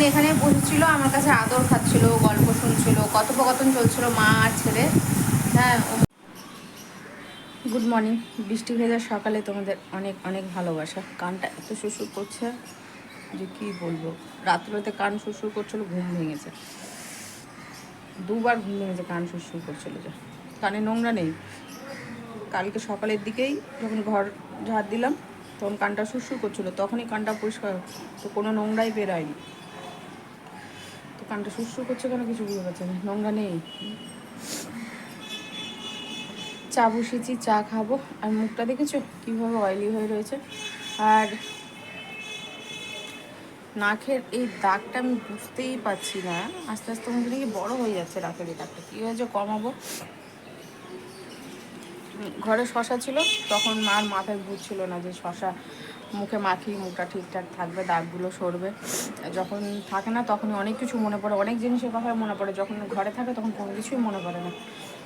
তখন এখানে বসেছিল, আমার কাছে আদর খাচ্ছিল, গল্প শুনছিল, কথোপকথন চলছিল, মা আর ছেলে। হ্যাঁ গুড মর্নিং বৃষ্টি ভেজা সকালে তোমাদের অনেক অনেক ভালোবাসা। কানটা এত শ্বশুর করছে যে কি বলব? রাত্রিতে কান শ্বশুর করছিল, ঘুম ভেঙেছে। দুবার ঘুম ভেঙেছে, কান শ্বশুর করছিল যে। কানে নোংরা নেই। কালকে সকালের দিকেই যখন ঘর ঝাড় দিলাম, তখন কানটা শুশুর করছিল। তখনই কানটা পরিষ্কার তো কোনো নোংরাই বেরোয়নি কানটা শুশুর করছে কেন কিছু বুঝতে পারছি না। নোংরা নেই। চা বসিয়েছি, চা খাব। আর মুখটা দেখেছ? কীভাবে অয়েলি হয়ে রয়েছে। আর নাকের এই দাগটা আমি বুঝতেই পারছি না। আস্তে আস্তে মুখে নাকি বড়ো হয়ে যাচ্ছে নাকের এই দাগটা। কী হয়েছে কমাবো? ঘরে শশা ছিল, তখন মার মাথায় বুঝছিল না যে শশা। মুখে মাখি, মুখটা ঠিকঠাক থাকবে, দাগগুলো সরবে। যখন থাকে না, তখনই অনেক কিছু মনে পড়ে। অনেক জিনিসের কথা মনে পড়ে। যখন ঘরে থাকে, তখন কোনো কিছুই মনে পড়ে না।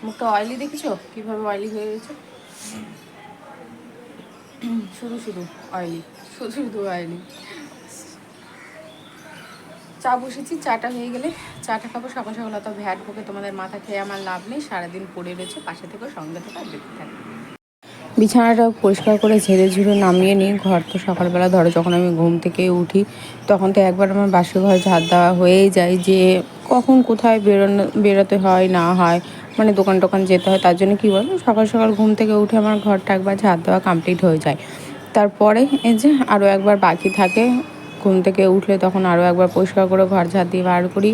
মুখটা অয়েলি দেখেছ? কীভাবে অয়েলি হয়ে গেছে? শুধু শুধু অয়েলি শুধু শুধু অয়েলি চা বসেছি। চাটা হয়ে গেলে চাটা খাব। সকাল সকাল অত ভ্যাট ভোগে তোমাদের মাথা খেয়ে আমার লাভ নেই। সারাদিন পড়ে রয়েছে। পাশে থেকে সঙ্গে থেকে আর দেখতে থাকি। বিছানাটা পরিষ্কার করে ঝেড়ে ঝুড়ে নামিয়ে নিই। ঘর তো সকালবেলা ধরো, যখন আমি ঘুম থেকে উঠি, তখন তো একবার আমার বাসি ঘর ঝাড় দেওয়া হয়েই যায় যে, কখন কোথায় বেরোনো, বেরোতে হয়, না হয় মানে দোকান টোকান যেতে হয়, তার জন্য কী বলো সকাল সকাল ঘুম থেকে উঠে আমার ঘরটা একবার ঝাড় দেওয়া কমপ্লিট হয়ে যায়। তারপরে এই যে আরও একবার বাকি থাকে, ঘুম থেকে উঠলে তখন আরও একবার পরিষ্কার করে ঘর ঝাড় দিয়ে বার করি।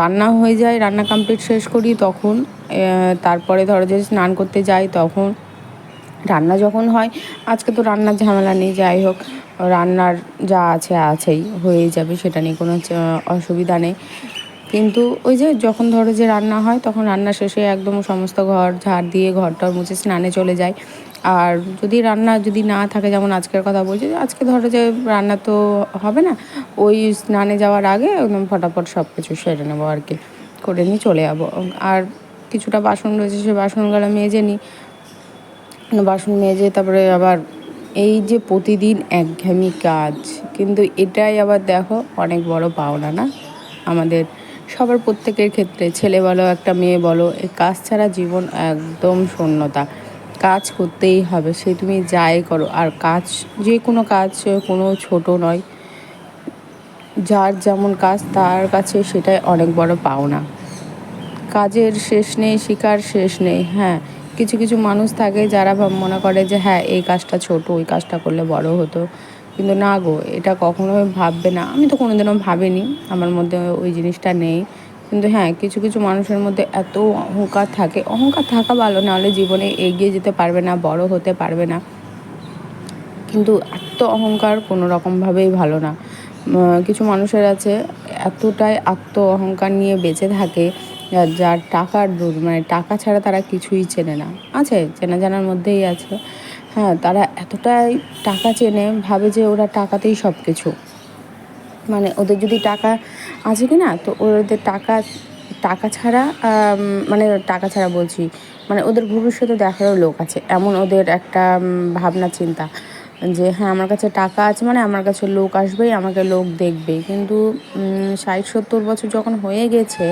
রান্না হয়ে যায়, রান্না কমপ্লিট শেষ করি, তখন তারপরে ধরো যে স্নান করতে যাই, তখন রান্না যখন হয়, আজকে তো রান্নার ঝামেলা নেই, যাই হোক, রান্নার যা আছে আছেই, হয়েই যাবে, সেটা নিয়ে কোনো অসুবিধা নেই। কিন্তু ওই যে যখন ধরো যে রান্না হয়, তখন রান্না শেষে একদম সমস্ত ঘর ঝাড় দিয়ে ঘরটা মুছে স্নানে চলে যায় আর যদি রান্না যদি না থাকে, যেমন আজকের কথা বলছি, আজকে ধরো যে রান্না তো হবে না, ওই স্নানে যাওয়ার আগে একদম ফটাফট সব কিছু সেরে নেব আর কি, করে নিয়ে চলে যাব। আর কিছুটা বাসন রয়েছে, সে বাসনগুলো মেজে নিই বাসন মেজে, তারপরে আবার এই যে প্রতিদিন একঘেয়েমি কাজ, কিন্তু এটাই আবার দেখো অনেক বড় পাওনা না? আমাদের সবার প্রত্যেকের ক্ষেত্রে ছেলে বলো, একটা মেয়ে বলো এই কাজ ছাড়া জীবন একদম শূন্যতা। কাজ করতেই হবে, সে তুমি যাই করো, আর কাজ যে কোনো কাজ কোনো ছোট নয়। যার যেমন কাজ, তার কাছে সেটাই অনেক বড় পাওনা। কাজের শেষ নেই, শিকার শেষ নেই হ্যাঁ। কিছু কিছু মানুষ থাকে যারা মনে করে যে হ্যাঁ এই কাজটা ছোট, ওই কাজটা করলে বড় হতো। কিন্তু না গো, এটা কখনোই ভাববে না। আমি তো কোনোদিনও ভাবিনি, আমার মধ্যে ওই জিনিসটা নেই। কিন্তু হ্যাঁ কিছু কিছু মানুষের মধ্যে এত অহংকার থাকে। অহংকার থাকা ভালো, নাহলে জীবনে এগিয়ে যেতে পারবে না, বড় হতে পারবে না। কিন্তু এত অহংকার কোনো রকমভাবেই ভালো না। কিছু মানুষের আছে, এতটাই আত্ম অহংকার নিয়ে বেঁচে থাকে যার টাকার দূর মানে টাকা ছাড়া তারা কিছুই চেনে না। আছে, চেনা জানার মধ্যেই আছে। হ্যাঁ তারা এতটাই টাকা চেনে, ভাবে যে ওরা টাকাতেই সব কিছু মানে ওদের যদি টাকা আছে কি না তো ওদের টাকা টাকা ছাড়া মানে টাকা ছাড়া বলছি মানে ওদের ভবিষ্যতে দেখারও লোক আছে। এমন ওদের একটা ভাবনা, চিন্তা যে হ্যাঁ আমার কাছে টাকা আছে মানে আমার কাছে লোক আসবেই, আমাকে লোক দেখবে কিন্তু ষাট সত্তর বছর যখন হয়ে গেছে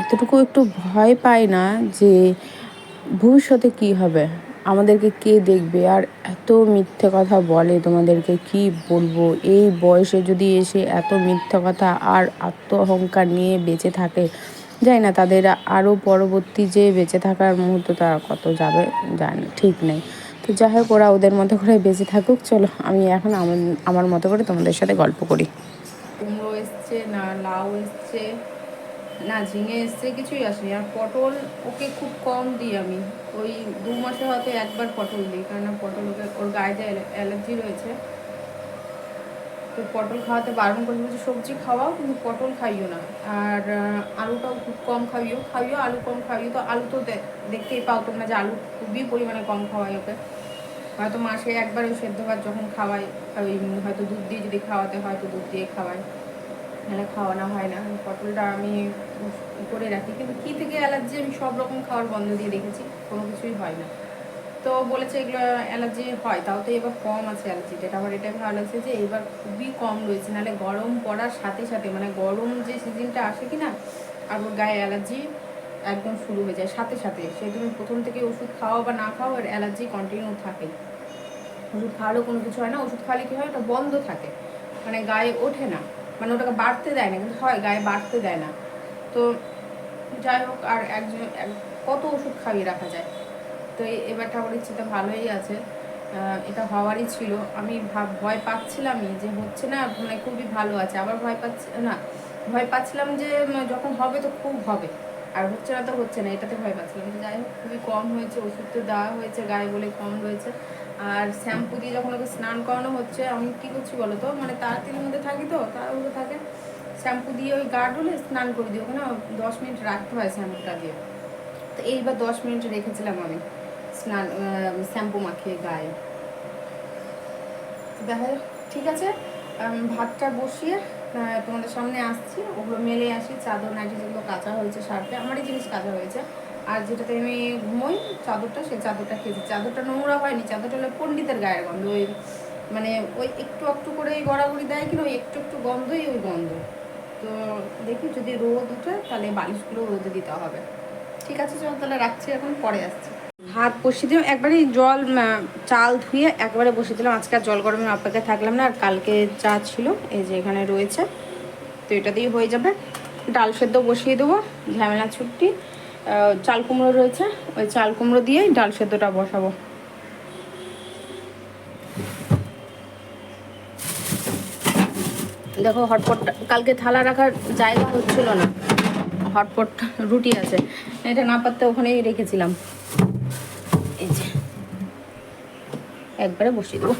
এতটুকু একটু ভয় পায় না যে ভবিষ্যতে কি হবে? আমাদেরকে কে দেখবে? আর এত মিথ্যে কথা বলে তোমাদেরকে কি বলব? এই বয়সে যদি এসে এত মিথ্যে কথা আর আত্ম অহংকার নিয়ে বেঁচে থাকে যাই না তাদের আরও পরবর্তী যে বেঁচে থাকার মুহূর্ত তারা কত যাবে যায় না, ঠিক নেই। তো যাই হোক, ওরা ওদের মতো করে বেঁচে থাকুক। চলো, আমি এখন আমার আমার মতো করে তোমাদের সাথে গল্প করি। কুমড়ো এসছে না লাউ এসছে? না, ঝিঙে এসছে কিছুই আসেনি। আর পটল ওকে খুব কম দিই আমি। ওই দু মাসে হয়তো একবার পটল দিই কারণ পটল ওকে, ওর গায়েতে অ্যালার্জি রয়েছে। তো পটল খাওয়াতে বারণ করে বলছি, সবজি খাওয়াও, কিন্তু পটল খাইও না। আর আলুটাও খুব কম খাইও। খাইও, আলু কম খাইও। তো আলু তো দেখতেই পাও তোমরা যে আলু খুবই পরিমাণে কম খাওয়াই ওকে। হয়তো মাসে একবার ওই সেদ্ধ ভাত যখন খাওয়াই, ওই, হয়তো দুধ দিয়ে যদি খাওয়াতে হয়, তো দুধ দিয়ে খাওয়াই মানে খাওয়ানো হয় না। পটলটা আমি করে রাখি। কিন্তু কী থেকে অ্যালার্জি আমি সব রকম খাওয়ার বন্ধ দিয়ে রেখেছি কোনো কিছুই হয় না। তো বলেছে এগুলো অ্যালার্জি হয়, তাও তো এবার কম আছে অ্যালার্জিটা এটা আবার এটা ভালো লাগছে যে এবার খুবই কম রয়েছে, নাহলে গরম পড়ার সাথে সাথে মানে গরম যে সিজনটা আসে কি না আর ওর গায়ে অ্যালার্জি একদম শুরু হয়ে যায় সাথে সাথে। সেই তুমি প্রথম থেকে ওষুধ খাওয়া বা না খাওয়া, এর অ্যালার্জি কন্টিনিউ থাকে ওষুধ খাওয়ালেও কোনো কিছু হয় না, ওষুধ খাওয়ালে কী হয়, ওটা বন্ধ থাকে। মানে গায়ে ওঠে না। মানে ওটাকে বাড়তে দেয় না, কিন্তু হয়, গায়ে বাড়তে দেয় না। তো যাই হোক, আর একজন, এক- কত ওষুধ খাইয়ে রাখা যায়? তো এবার ঠাকুরের ইচ্ছেটা ভালোই আছে। এটা হওয়ারই ছিল। আমি ভাব, ভয় পাচ্ছিলামই যে হচ্ছে না মানে খুবই ভালো আছে। আবার ভয় পাচ্ছি, না, ভয় পাচ্ছিলাম যে যখন হবে তো খুব হবে। আর হচ্ছে না তো হচ্ছে না, এটাতে ভয় পাচ্ছিলাম যাই হোক, খুবই কম হয়েছে ওষুধ তো দেওয়া হয়েছে, গায়ে বলে কম রয়েছে। আর শ্যাম্পু দিয়ে যখন ওকে স্নান করানো হচ্ছে, আমি কী করছি বলো তো? মানে তাড়াতাড়ির মধ্যে থাকি তো তাড়াহুড়ো থাকে। শ্যাম্পু দিয়ে ওই গা ডলে স্নান করে দিই, ওখানে দশ মিনিট রাখতে হয় শ্যাম্পুটা দিয়ে। তো এইবার দশ মিনিট রেখেছিলাম আমি স্নান শ্যাম্পু মাখিয়ে গায়ে। দেখা ঠিক আছে? ভাতটা বসিয়ে তোমাদের সামনে আসছি। ওগুলো মেলে আসি, চাদর, নাইটি যেগুলো কাঁচা হয়েছে সার্ফে আমারই জিনিস কাঁচা হয়েছে। আর যেটাতে আমি ঘুমোই, চাদরটা, সেই চাদরটা খেয়েছি। চাদরটা নোংরা হয়নি। চাদরটা হলো পণ্ডিতের গায়ের গন্ধ। ওই মানে ওই একটু একটু করে ওই গড়াগড়ি দেয় কিনা, ওই একটু একটু গন্ধই ওই গন্ধ। তো দেখি যদি রোদ উঠে, তাহলে বালিশগুলো রোদে দিতে হবে। ঠিক আছে, চল তাহলে রাখছি এখন, পরে আসছি। ভাত বসিয়ে দিলাম। একবারে জল চাল ধুয়ে একবারে বসিয়ে দিলাম। আজকে আর জল গরমের অপেক্ষা থাকলাম না, আর কালকে চা ছিল, এই যে এখানে রয়েছে। তো এটা দিয়ে হয়ে যাবে। ডাল সেদ্ধ বসিয়ে দেবো, ঝামেলা ছুটি। চাল কুমড়ো রয়েছে, ওই চাল কুমড়ো দিয়েই ডাল সেদ্ধটা বসাবো। দেখো, হটপট, কালকে থালা রাখার জায়গা হচ্ছিল না। হটপট রুটি আছে। এটা না পারতে ওখানেই রেখেছিলাম এই যে একবারে বসিয়ে দেবো।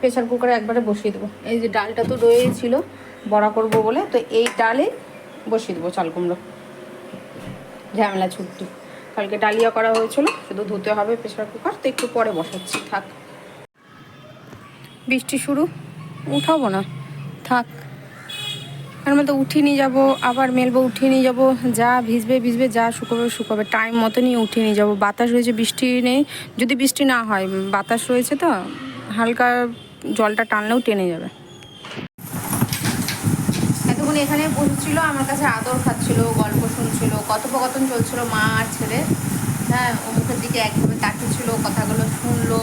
প্রেশার কুকারে একবারে বসিয়ে দেবো। এই যে ডালটা তো রয়েছিল বড়া করব বলে, তো এই ডালে বসিয়ে দেবো চাল কুমড়ো। ঝামেলা ছুট্টি কালকে ডালিয়া করা হয়েছিল, শুধু ধুতে হবে প্রেশার কুকার, তো একটু পরে বসাচ্ছি, থাক। বৃষ্টি শুরু, উঠাবো না, থাক। আর মতো উঠিয়ে নিয়ে যাব, আবার মেলবো উঠিয়ে নিয়ে যাব, যা ভিজবে ভিজবে, যা শুকোবে শুকোবে। টাইম মতো নিয়ে উঠিয়ে নিয়ে যাব। বাতাস রয়েছে, বৃষ্টি নেই। যদি বৃষ্টি না হয়, বাতাস রয়েছে তো, হালকা জলটা টানলেও টেনে যাবে। এতক্ষণ এখানে বসেছিল, আমার কাছে আদর খাচ্ছিল, গল্প শুনছিল, কথোপকথন চলছিল, মা আর ছেলে। হ্যাঁ দিকে একভাবে তাকিয়েছিল, কথাগুলো শুনলো।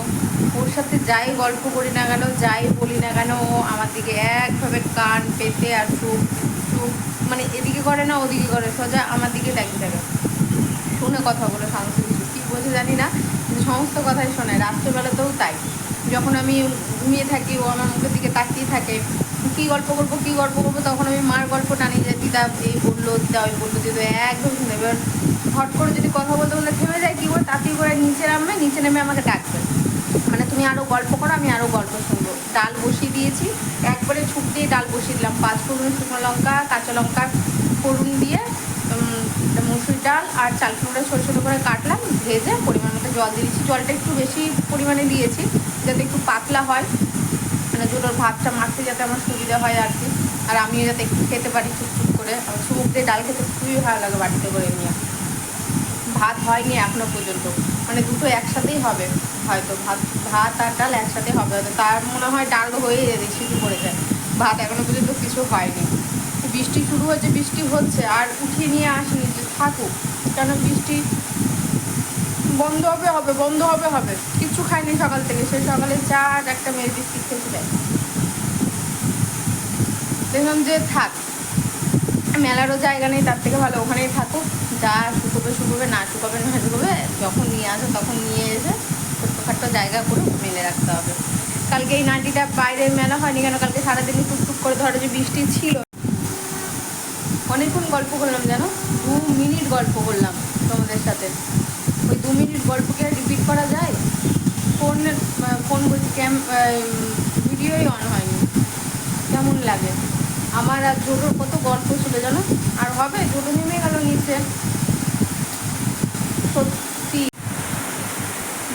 ওর সাথে যাই গল্প করি না কেন, যাই বলি না কেন, ও আমার দিকে একভাবে কান পেতে আর চুপ চুপ মানে এদিকে করে না, ওদিকে করে, সোজা আমার দিকে তাকিয়ে থাকে। শুনে কথাগুলো সমস্ত কিছু কী বোঝে জানি না, কিন্তু সমস্ত কথাই শোনে। রাত্রেবেলাতেও তাই। যখন আমি ঘুমিয়ে থাকি, ও আমার মুখের দিকে তাকিয়ে থাকে, কী গল্প করব, কী গল্প করব, তখন আমি মার গল্প টানি যে দিদা এই বলল, দিদা ওই বলল, দিদা একদম শুনে। এবার হট করে যদি কথা বলতে বলতে থেমে যায়, কী করে তাড়াতাড়ি করে নিচে নামবে, নিচে নেমে আমাকে ডাকবে। মানে তুমি আরও গল্প করো, আমি আরও গল্প শুনব। ডাল বসিয়ে দিয়েছি, একবারে ছুট দিয়ে ডাল বসিয়ে দিলাম। পাঁচ ফোড়ন শুকনো লঙ্কা, কাঁচা লঙ্কা ফোড়ন দিয়ে মুসুর ডাল আর চাল কুমড়ো ছোটো ছোটো করে কাটলাম, ভেজে পরিমাণ মতো জল দিয়েছি। জলটা একটু বেশি পরিমাণে দিয়েছি, যাতে একটু পাতলা হয়। মানে দুটোর ভাতটা মাখতে যাতে আমার সুবিধা হয় আর কি। আর আমিও যাতে একটু খেতে পারি টুকটুক করে। আমার চুমুক দিয়ে ডাল খেতে খুবই ভালো লাগে বাড়িতে করে নিয়ে। ভাত হয়নি, এখনও পর্যন্ত। মানে দুটো একসাথেই হবে, হয়তো। ভাত ভাত আর ডাল একসাথে হবে, হয়তো। তার মনে হয় ডাল হয়ে যাবে সিটি পড়ে যায়। ভাত এখনও পর্যন্ত কিছু হয়নি। বৃষ্টি শুরু হয়েছে, বৃষ্টি হচ্ছে, আর উঠিয়ে নিয়ে আসিনি যে থাকুক। কেন বৃষ্টি বন্ধ হবে হবে, বন্ধ হবে হবে। কিচ্ছু খাইনি সকাল থেকে। সে সকালে চা আর একটা মেয়ের বিস্কিট খেতে দেয় দেখলাম যে থাক। মেলারও জায়গা নেই, তার থেকে ভালো ওখানেই থাকুক। যা শুকোবে শুকোবে, না শুকোবে না শুকোবে, যখন নিয়ে আসে তখন নিয়ে এসে ছোট্টখাট্ট জায়গা করে মেলে রাখতে হবে। কালকে এই নাটিটা বাইরে মেলা হয়নি কেন? কালকে সারাদিনই টুকটুক করে ধরো যে বৃষ্টি ছিল। অনেকক্ষণ গল্প করলাম জানো? দু মিনিট গল্প করলাম তোমাদের সাথে। ওই দু মিনিট গল্পকে রিপিট করা যায়? ফোনের ফোন বলছি ক্যাম ভিডিওই অন হয়নি। কেমন লাগে? আমার আর জোটোর কত গল্প ছিল জানো? আর হবে? জোটো নেমে গেল নিচে। সত্যি।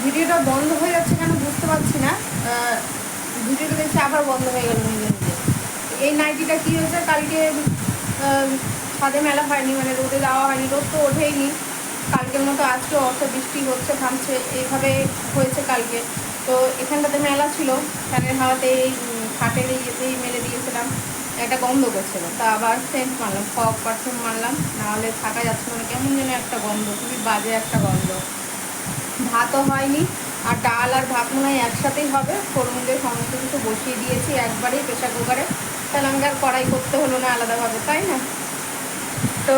ভিডিওটা বন্ধ হয়ে যাচ্ছে কেন বুঝতে পারছি না। ভিডিওটা দেখছি আবার বন্ধ হয়ে গেল এই নাইটিটা কী হয়েছে? কালকে ছাদে মেলা হয়নি মানে রোদে দেওয়া হয়নি, রোদ তো ওঠেইনি। কালকের মতো আজকে অত বৃষ্টি হচ্ছে, থামছে, এইভাবে হয়েছে কালকে। তো এখানটাতে মেলা ছিল, ফ্যানের হাওয়াতে এই খাটের ইয়েতেই মেলে দিয়েছিলাম। একটা গন্ধ করছিল। তা আবার সেন্ট মারলাম ফগ পারফিউম মারলাম, নাহলে থাকা যাচ্ছে না কেমন যেন একটা গন্ধ, খুবই বাজে একটা গন্ধ। ভাতও হয়নি, আর ডাল আর ভাত মনে হয় একসাথেই হবে ফোড়ন দিয়ে সমস্ত কিছু বসিয়ে দিয়েছি একবারেই প্রেশার কুকারে তাহলে আমাকে আর কড়াই করতে হলো না আলাদাভাবে, তাই না? তো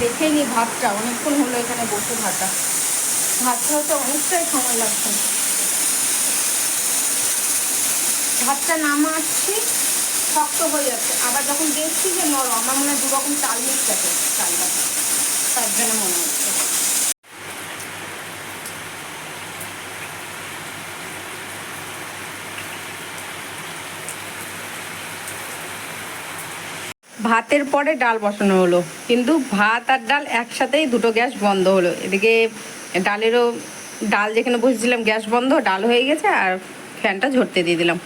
দেখেই নি ভাতটা, অনেকক্ষণ হলো এখানে বসে ভাতটা। ভাতটা হতে অনেকটাই সময় লাগছে। ভাতটা নামাচ্ছি। শক্ত হয়ে যাচ্ছে। আবার যখন দেখছি যে নরম, আমার মনে হয় দু রকম চাল মিক্স আছে চালটা। তার মনে হচ্ছে। ভাতের পরে ডাল বসানো হলো, কিন্তু ভাত আর ডাল একসাথেই দুটো গ্যাস বন্ধ হলো। এদিকে ডালেরও, ডাল যেখানে বসেছিলাম গ্যাস বন্ধ, ডাল হয়ে গেছে আর ফ্যানটা ঝরতে দিয়ে দিলাম।